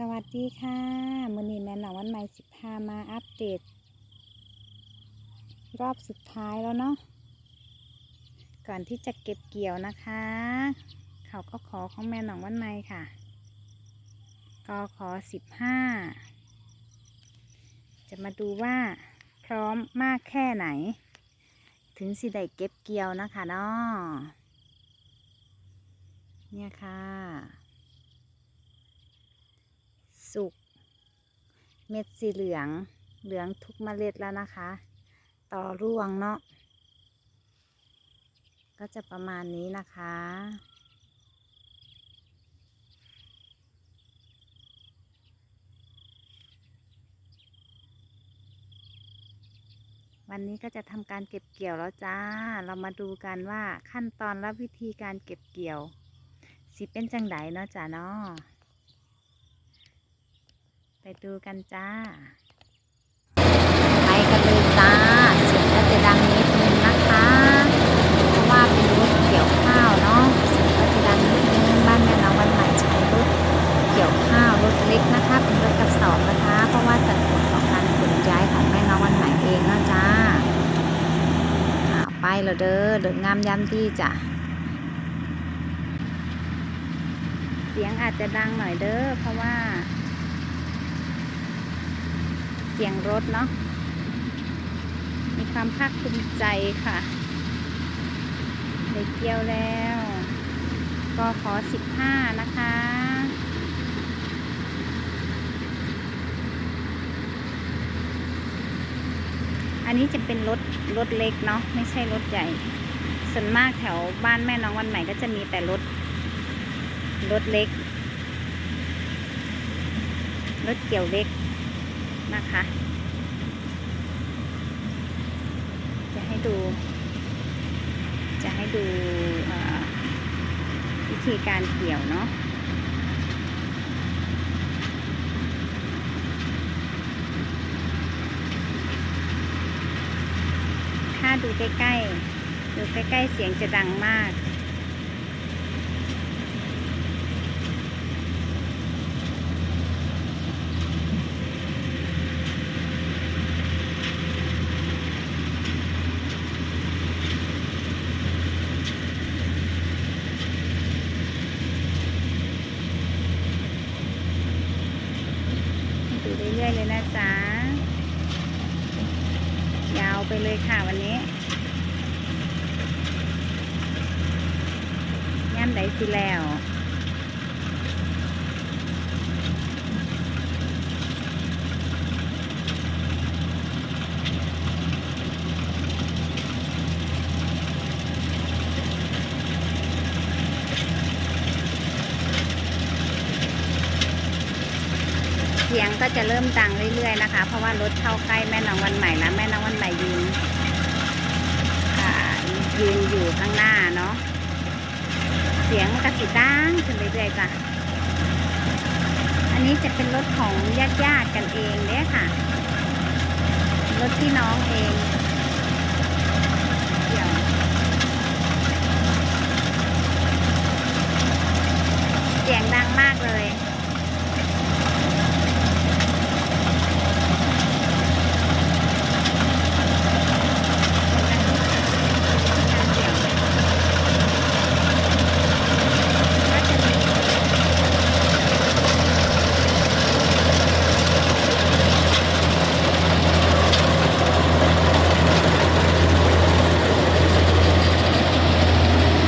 สวัสดีค่ะมือนี้แม่หนองวันใหม่สิบห้ามาอัปเดต รอบสุดท้ายแล้วเนาะก่อนที่จะเก็บเกี่ยวนะคะ เขาก็ขอของแม่หนองวันใหม่ค่ะกอขอสิบห้าจะมาดูว่าพร้อมมากแค่ไหน ถึงสิได้เก็บเกี่ยวนะคะเนาะเนี่ยค่ะ สุก เม็ดสีเหลือง เหลืองทุกเมล็ดแล้วนะคะ ต่อร่วงเนาะ ก็จะประมาณนี้นะคะวันนี้ก็จะทำการเก็บเกี่ยวแล้วจ้า เรามาดูกันว่าขั้นตอนและวิธีการเก็บเกี่ยว สิเป็นจังไดเนาะจ้าเนาะ ไปดูกันจ้า ไปกันเลยจ้า เสียงก็จะดังนิดนึงนะคะ เพราะว่าเป็นรถเกี่ยวข้าวเนาะ เสียงก็จะดังนิดนึงบ้านแม่น้องวันใหม่ใช้รถเกี่ยวข้าวรถเล็กนะคะ เป็นรถกระสอบนะคะ เพราะว่าสะดวกต่อการขนย้ายของแม่น้องวันใหม่เองนะจ้าไปแล้วเด้อเดินงามยามดีจ้ะเสียงอาจจะดังหน่อยเด้อเพราะว่า เสียงรถเนาะมีความภาคภูมิใจค่ะได้เกี่ยวแล้ว ก็ขอสิบห้านะคะอันนี้จะเป็นรถรถเล็กเนาะไม่ใช่รถใหญ่ ส่วนมากแถวบ้านแม่น้องวันใหม่ก็จะมีแต่รถรถเล็ก รถเกี่ยวเล็ก นะคะ จะให้ดู จะให้ดูวิธีการเกี่ยวเนาะถ้าดูใกล้ๆ ดูใกล้ๆ เสียงจะดังมาก เรื่อยๆเลยนะจ๊ะ ยาวไปเลยค่ะวันนี้ย่ำไดสิแล้ว สียงก็จะเริ่มดังเรื่อยๆนะคะ เพราะว่ารถเข้าใกล้แม่น้องวันใหม่แล้วแม่น้องวันใหม่ยืนยืนอยู่ข้างหน้าเนาะเสียงกระสิดังขึ้นเรื่อยๆจ้ะอันนี้จะเป็นรถของญาติๆกันเองเนี่ยค่ะรถพี่น้องเองเดี๋ยวเสียงดังมากเลย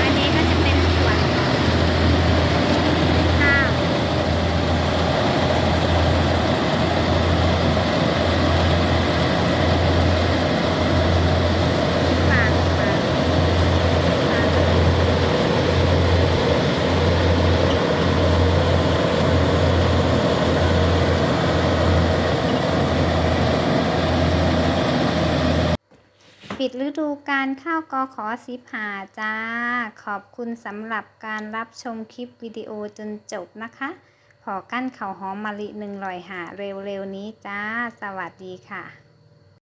อันนี้ก็จะเป็นส่วนข้าวฝากฝากฝากปิ ดฤดูการข้าวกอขอสิผาจ้า ขอบคุณสำหรับการรับชมคลิปวิดีโอจนจบนะคะ ขอกั้นเข่าหอมมะลิหนึ่งรอยหาเร็วๆนี้จ้า สวัสดีค่ะ